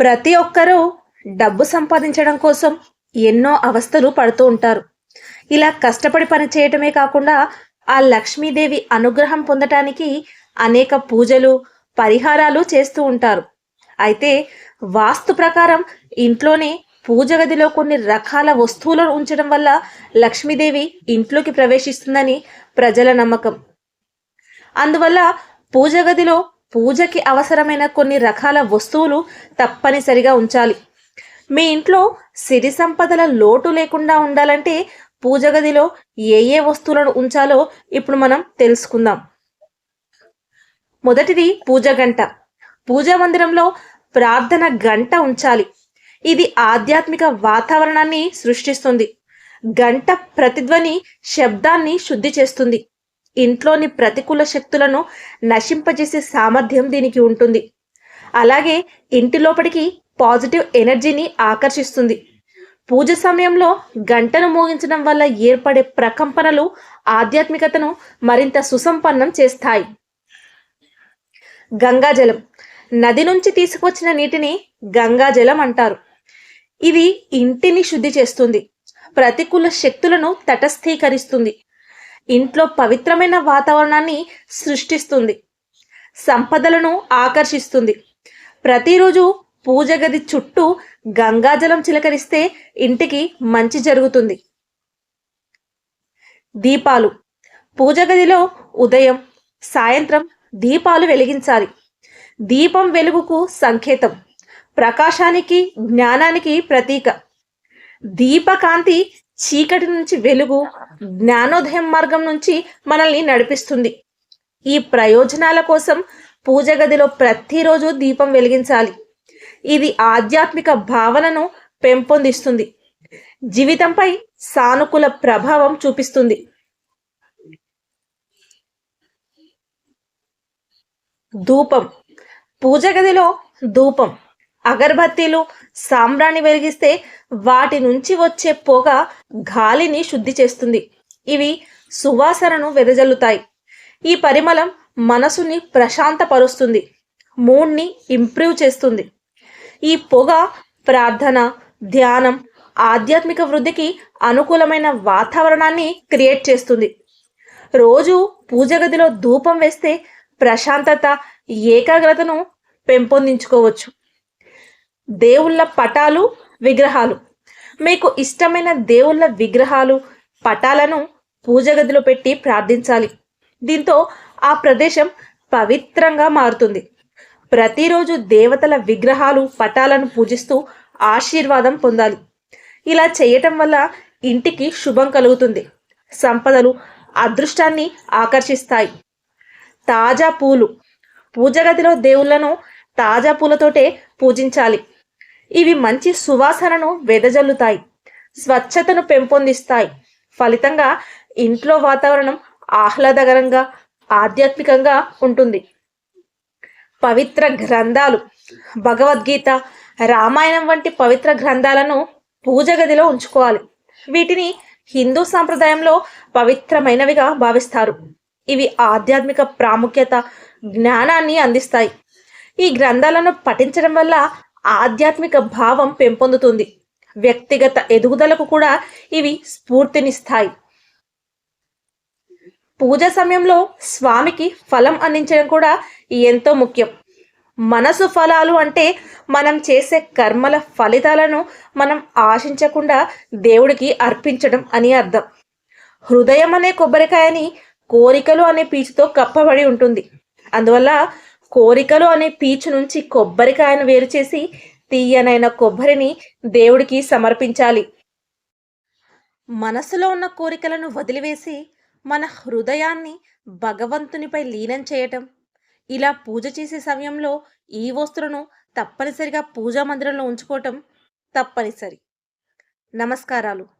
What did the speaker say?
ప్రతి ఒక్కరూ డబ్బు సంపాదించడం కోసం ఎన్నో అవస్థలు పడుతూ ఉంటారు. ఇలా కష్టపడి పని చేయటమే కాకుండా ఆ లక్ష్మీదేవి అనుగ్రహం పొందటానికి అనేక పూజలు పరిహారాలు చేస్తూ ఉంటారు. అయితే వాస్తు ప్రకారం ఇంట్లోనే పూజ గదిలో కొన్ని రకాల వస్తువులను ఉంచడం వల్ల లక్ష్మీదేవి ఇంట్లోకి ప్రవేశిస్తుందని ప్రజల నమ్మకం. అందువల్ల పూజ గదిలో పూజకి అవసరమైన కొన్ని రకాల వస్తువులు తప్పనిసరిగా ఉంచాలి. మీ ఇంట్లో సిరి సంపదల లోటు లేకుండా ఉండాలంటే పూజ గదిలో ఏ ఏ వస్తువులను ఉంచాలో ఇప్పుడు మనం తెలుసుకుందాం. మొదటిది పూజ గంట. పూజా మందిరంలో ప్రార్థన గంట ఉంచాలి. ఇది ఆధ్యాత్మిక వాతావరణాన్ని సృష్టిస్తుంది. గంట ప్రతిధ్వని శబ్దాన్ని శుద్ధి చేస్తుంది. ఇంట్లోని ప్రతికూల శక్తులను నశింపజేసే సామర్థ్యం దీనికి ఉంటుంది. అలాగే ఇంటి లోపలికి పాజిటివ్ ఎనర్జీని ఆకర్షిస్తుంది. పూజ సమయంలో గంటను మోగించడం వల్ల ఏర్పడే ప్రకంపనలు ఆధ్యాత్మికతను మరింత సుసంపన్నం చేస్తాయి. గంగాజలం. నది నుంచి తీసుకువచ్చిన నీటిని గంగాజలం అంటారు. ఇది ఇంటిని శుద్ధి చేస్తుంది. ప్రతికూల శక్తులను తటస్థీకరిస్తుంది. ఇంట్లో పవిత్రమైన వాతావరణాన్ని సృష్టిస్తుంది. సంపదలను ఆకర్షిస్తుంది. ప్రతిరోజు పూజ గది చుట్టూ గంగాజలం చిలకరిస్తే ఇంటికి మంచి జరుగుతుంది. దీపాలు. పూజ గదిలో ఉదయం సాయంత్రం దీపాలు వెలిగించాలి. దీపం వెలుగుకు సంకేతం. ప్రకాశానికి జ్ఞానానికి ప్రతీక. దీపకాంతి చీకటి నుంచి వెలుగు జ్ఞానోదయం మార్గం నుంచి మనల్ని నడిపిస్తుంది. ఈ ప్రయోజనాల కోసం పూజ గదిలో ప్రతిరోజు దీపం వెలిగించాలి. ఇది ఆధ్యాత్మిక భావనను పెంపొందిస్తుంది. జీవితంపై సానుకూల ప్రభావం చూపిస్తుంది. ధూపం. పూజ గదిలో ధూపం. అగరబత్తీలు సాంబ్రాణి వెలిగిస్తే వాటి నుంచి వచ్చే పొగ గాలిని శుద్ధి చేస్తుంది. ఇవి సువాసనను వెదజల్లుతాయి. ఈ పరిమళం మనసుని ప్రశాంతపరుస్తుంది. మూడ్ని ఇంప్రూవ్ చేస్తుంది. ఈ పొగ ప్రార్థన ధ్యానం ఆధ్యాత్మిక వృద్ధికి అనుకూలమైన వాతావరణాన్ని క్రియేట్ చేస్తుంది. రోజు పూజ గదిలో ధూపం వేస్తే ప్రశాంతత ఏకాగ్రతను పెంపొందించుకోవచ్చు. దేవుళ్ళ పటాలు విగ్రహాలు. మీకు ఇష్టమైన దేవుళ్ళ విగ్రహాలు పటాలను పూజ గదిలో పెట్టి ప్రార్థించాలి. దీంతో ఆ ప్రదేశం పవిత్రంగా మారుతుంది. ప్రతిరోజు దేవతల విగ్రహాలు పటాలను పూజిస్తూ ఆశీర్వాదం పొందాలి. ఇలా చేయటం వల్ల ఇంటికి శుభం కలుగుతుంది. సంపదలు అదృష్టాన్ని ఆకర్షిస్తాయి. తాజా పూలు. పూజ గదిలో దేవుళ్ళను తాజా పూలతోటే పూజించాలి. ఇవి మంచి సువాసనను వెదజల్లుతాయి స్వచ్ఛతను పెంపొందిస్తాయి. ఫలితంగా ఇంట్లో వాతావరణం ఆహ్లాదకరంగా ఆధ్యాత్మికంగా ఉంటుంది. పవిత్ర గ్రంథాలు భగవద్గీత రామాయణం వంటి పవిత్ర గ్రంథాలను పూజ గదిలో ఉంచుకోవాలి. వీటిని హిందూ సాంప్రదాయంలో పవిత్రమైనవిగా భావిస్తారు. ఇవి ఆధ్యాత్మిక ప్రాముఖ్యత జ్ఞానాన్ని అందిస్తాయి. ఈ గ్రంథాలను పఠించడం వల్ల ఆధ్యాత్మిక భావం పెంపొందుతుంది. వ్యక్తిగత ఎదుగుదలకు కూడా ఇవి స్ఫూర్తినిస్తాయి. పూజ సమయంలో స్వామికి ఫలం అందించడం కూడా ఎంతో ముఖ్యం. మనసు ఫలాలు అంటే మనం చేసే కర్మల ఫలితాలను మనం ఆశించకుండా దేవుడికి అర్పించడం అని అర్థం. హృదయం అనే కొబ్బరికాయని కోరికలు అనే పీచుతో కప్పబడి ఉంటుంది. అందువల్ల కోరికలు అనే పీచు నుంచి కొబ్బరికాయను వేరు చేసి తీయనైన కొబ్బరిని దేవుడికి సమర్పించాలి. మనసులో ఉన్న కోరికలను వదిలివేసి మన హృదయాన్ని భగవంతునిపై లీనం చేయటం. ఇలా పూజ చేసే సమయంలో ఈ వస్తువులను తప్పనిసరిగా పూజా మందిరంలో ఉంచుకోవటం తప్పనిసరి. నమస్కారాలు.